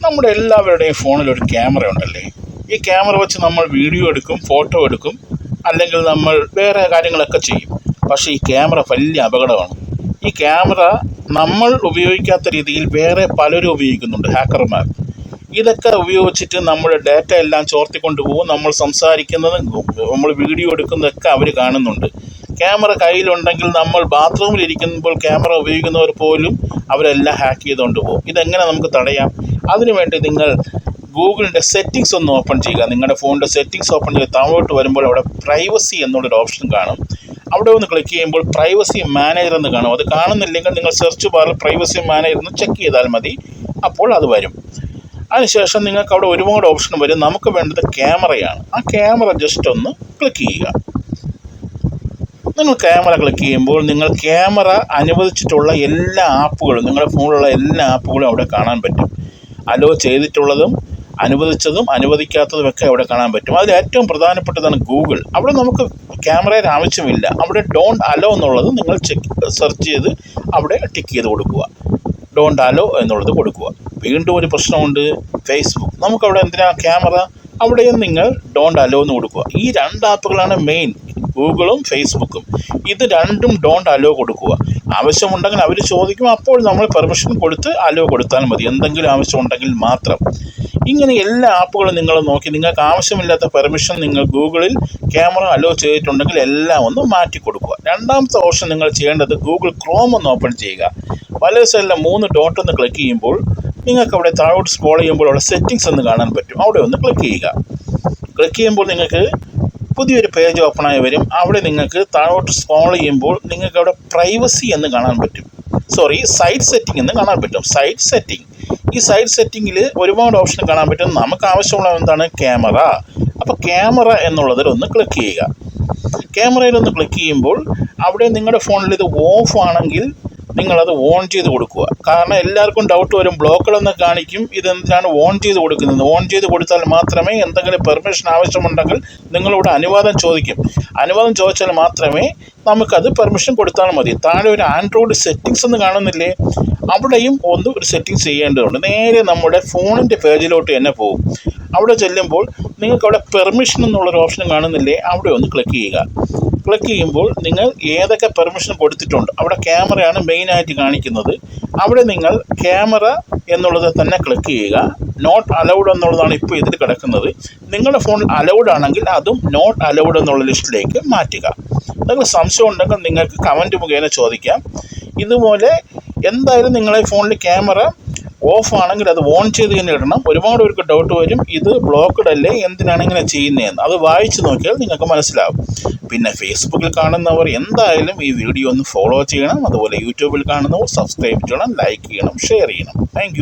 നമ്മുടെ എല്ലാവരുടെയും ഫോണിൽ ഒരു ക്യാമറ ഉണ്ടല്ലേ? ഈ ക്യാമറ വെച്ച് നമ്മൾ വീഡിയോ എടുക്കും ഫോട്ടോ എടുക്കും അല്ലെങ്കിൽ നമ്മൾ വേറെ കാര്യങ്ങളൊക്കെ ചെയ്യും. പക്ഷേ ഈ ക്യാമറ വലിയ അപകടമാണ്. ഈ ക്യാമറ നമ്മൾ ഉപയോഗിക്കാത്ത രീതിയിൽ വേറെ പലരും ഉപയോഗിക്കുന്നുണ്ട് ഹാക്കർമാർ. ഇതൊക്കെ ഉപയോഗിച്ചിട്ട് നമ്മുടെ ഡാറ്റ എല്ലാം ചോർത്തിക്കൊണ്ട് പോകും നമ്മൾ സംസാരിക്കുന്നതും നമ്മൾ വീഡിയോ എടുക്കുന്നതൊക്കെ അവർ കാണുന്നുണ്ട്. ക്യാമറ കയ്യിലുണ്ടെങ്കിൽ നമ്മൾ ബാത്റൂമിൽ ഇരിക്കുമ്പോൾ ക്യാമറ ഉപയോഗിക്കുന്നവർ പോലും അവരെല്ലാം ഹാക്ക് ചെയ്തുകൊണ്ട് പോകും. ഇതെങ്ങനെ നമുക്ക് തടയാം? അതിനുവേണ്ടി നിങ്ങൾ ഗൂഗിളിന്റെ സെറ്റിങ്സ് ഒന്ന് ഓപ്പൺ ചെയ്യുക. നിങ്ങളുടെ ഫോണിന്റെ സെറ്റിങ്സ് ഓപ്പൺ ചെയ്ത് താഴോട്ട് വരുമ്പോൾ അവിടെ പ്രൈവസി എന്നുള്ളൊരു ഓപ്ഷൻ കാണും. അവിടെ ഒന്ന് ക്ലിക്ക് ചെയ്യുമ്പോൾ പ്രൈവസി മാനേജർ എന്ന് കാണും. അത് കാണുന്നില്ലെങ്കിൽ നിങ്ങൾ സെർച്ച് ബാറിൽ പ്രൈവസി മാനേജർ എന്ന് ചെക്ക് ചെയ്താൽ മതി. അപ്പോൾ അത് വരും. അതിനുശേഷം നിങ്ങൾക്ക് അവിടെ ഒരുപാട് ഓപ്ഷൻ വരും. നമുക്ക് വേണ്ടത് ക്യാമറയാണ്. ആ ക്യാമറ ജസ്റ്റ് ഒന്ന് ക്ലിക്ക് ചെയ്യുക. നിങ്ങൾ ക്യാമറ ക്ലിക്ക് ചെയ്യുമ്പോൾ നിങ്ങൾ ക്യാമറ അനുവദിച്ചിട്ടുള്ള എല്ലാ ആപ്പുകളും നിങ്ങളുടെ ഫോണിലുള്ള എല്ലാ ആപ്പുകളും അവിടെ കാണാൻ പറ്റും. അലോ ചെയ്തിട്ടുള്ളതും അനുവദിച്ചതും അനുവദിക്കാത്തതും ഒക്കെ അവിടെ കാണാൻ പറ്റും. അതിൽ ഏറ്റവും പ്രധാനപ്പെട്ടതാണ് ഗൂഗിൾ അവിടെ നമുക്ക് ക്യാമറയുടെ ആവശ്യമില്ല. അവിടെ ഡോണ്ട് അലോ എന്നുള്ളത് നിങ്ങൾ ചെക്ക് സെർച്ച് ചെയ്ത് അവിടെ ടിക്ക് ചെയ്ത് കൊടുക്കുക. ഡോണ്ട് അലോ എന്നുള്ളത് കൊടുക്കുക. വീണ്ടും ഒരു പ്രശ്നമുണ്ട്. ഫേസ്ബുക്ക് നമുക്കവിടെ എന്തിനാ ക്യാമറ? അവിടെയും നിങ്ങൾ ഡോണ്ട് അലോ എന്ന് കൊടുക്കുക. ഈ രണ്ട് ആപ്പുകളാണ് മെയിൻ ഗൂഗിളും ഫേസ്ബുക്കും. ഇത് രണ്ടും ഡോണ്ട് അലോ കൊടുക്കുക. ആവശ്യമുണ്ടെങ്കിൽ അവർ ചോദിക്കും അപ്പോൾ നമ്മൾ പെർമിഷൻ കൊടുത്ത് അലോ കൊടുത്താൽ മതി. എന്തെങ്കിലും ആവശ്യമുണ്ടെങ്കിൽ മാത്രം. ഇങ്ങനെ എല്ലാ ആപ്പുകളും നിങ്ങൾ നോക്കി. നിങ്ങൾക്ക് ആവശ്യമില്ലാത്ത പെർമിഷൻ നിങ്ങൾ ഗൂഗിളിൽ ക്യാമറ അലോ ചെയ്തിട്ടുണ്ടെങ്കിൽ എല്ലാം ഒന്ന് മാറ്റി കൊടുക്കുക. രണ്ടാമത്തെ ഓപ്ഷൻ നിങ്ങൾ ചെയ്യേണ്ടത് ഗൂഗിൾ ക്രോം ഒന്ന് ഓപ്പൺ ചെയ്യുക. വലത് സൈഡിലെ മൂന്ന് ഡോട്ട് ഒന്ന് ക്ലിക്ക് ചെയ്യുമ്പോൾ നിങ്ങൾക്ക് അവിടെ താഴോട്ട് സ്ക്രോൾ ചെയ്യുമ്പോൾ അവിടെ സെറ്റിങ്സ് എന്ന് കാണാൻ പറ്റും. അവിടെ ഒന്ന് ക്ലിക്ക് ചെയ്യുക. ക്ലിക്ക് ചെയ്യുമ്പോൾ നിങ്ങൾക്ക് പുതിയൊരു പേജ് ഓപ്പണായി വരും. അവിടെ നിങ്ങൾക്ക് താഴോട്ട് സ്ക്രോൾ ചെയ്യുമ്പോൾ നിങ്ങൾക്ക് അവിടെ പ്രൈവസി എന്ന് കാണാൻ പറ്റും. സോറി സൈറ്റ് സെറ്റിംഗ് എന്ന് കാണാൻ പറ്റും. സൈറ്റ് സെറ്റിംഗ് ഈ സൈറ്റ് സെറ്റിങ്ങിൽ ഒരുപാട് ഓപ്ഷൻ കാണാൻ പറ്റും. നമുക്ക് ആവശ്യമുള്ള എന്താണ്? ക്യാമറ അപ്പോൾ ക്യാമറ എന്നുള്ളതിൽ ഒന്ന് ക്ലിക്ക് ചെയ്യുക. ക്യാമറയിൽ ഒന്ന് ക്ലിക്ക് ചെയ്യുമ്പോൾ അവിടെ നിങ്ങളുടെ ഫോണിൽ ഇത് ഓഫ് ആണെങ്കിൽ നിങ്ങളത് ഓൺ ചെയ്ത് കൊടുക്കുക. കാരണം എല്ലാവർക്കും ഡൗട്ട് വരും. ബ്ലോക്കുകളെന്ന് കാണിക്കും. ഇതെന്തിനാണ് ഓൺ ചെയ്ത് കൊടുക്കുന്നത്? ഓൺ ചെയ്ത് കൊടുത്താൽ മാത്രമേ എന്തെങ്കിലും പെർമിഷൻ ആവശ്യമുണ്ടെങ്കിൽ നിങ്ങളിവിടെ അനുവാദം ചോദിക്കും. അനുവാദം ചോദിച്ചാൽ മാത്രമേ നമുക്കത് പെർമിഷൻ കൊടുത്താൽ മതി. താഴെ ഒരു ആൻഡ്രോയിഡ് സെറ്റിങ്സ് എന്ന് കാണുന്നില്ലേ? അവിടെയും ഒന്ന് ഒരു സെറ്റിങ്സ് ചെയ്യേണ്ടതുണ്ട്. നേരെ നമ്മുടെ ഫോണിന്റെ പേജിലോട്ട് തന്നെ പോകും. അവിടെ ചെല്ലുമ്പോൾ നിങ്ങൾക്ക് അവിടെ പെർമിഷൻ എന്നുള്ളൊരു ഓപ്ഷൻ കാണുന്നില്ലേ? അവിടെ ഒന്ന് ക്ലിക്ക് ചെയ്യുക. ക്ലിക്ക് ചെയ്യുമ്പോൾ നിങ്ങൾ ഏതൊക്കെ പെർമിഷൻ കൊടുത്തിട്ടുണ്ട്. അവിടെ ക്യാമറയാണ് മെയിനായിട്ട് കാണിക്കുന്നത്. അവിടെ നിങ്ങൾ ക്യാമറ എന്നുള്ളത് തന്നെ ക്ലിക്ക് ചെയ്യുക. നോട്ട് അലൗഡ് എന്നുള്ളതാണ് ഇപ്പോൾ ഇതിൽ കിടക്കുന്നത്. നിങ്ങളുടെ ഫോണിൽ അലൗഡ് ആണെങ്കിൽ അതും നോട്ട് അലൗഡ് എന്നുള്ള ലിസ്റ്റിലേക്ക് മാറ്റുക. നിങ്ങൾ സംശയം ഉണ്ടെങ്കിൽ നിങ്ങൾക്ക് കമന്റ് മുഖേന ചോദിക്കാം. ഇതുപോലെ എന്തായാലും നിങ്ങളെ ഫോണിൽ ക്യാമറ ഓഫ് ആണെങ്കിൽ അത് ഓൺ ചെയ്ത് തന്നെ ഇടണം. ഒരുപാട് പേർക്ക് ഡൗട്ട് വരും ഇത് ബ്ലോക്ക്ഡ് അല്ലേ എന്തിനാണ് ഇങ്ങനെ ചെയ്യുന്നതെന്ന്. അത് വായിച്ച് നോക്കിയാൽ നിങ്ങൾക്ക് മനസ്സിലാവും. പിന്നെ ഫേസ്ബുക്കിൽ കാണുന്നവർ എന്തായാലും ഈ വീഡിയോ ഒന്ന് ഫോളോ ചെയ്യണം. അതുപോലെ യൂട്യൂബിൽ കാണുന്നവർ സബ്സ്ക്രൈബ് ചെയ്യണം ലൈക്ക് ചെയ്യണം ഷെയർ ചെയ്യണം. താങ്ക്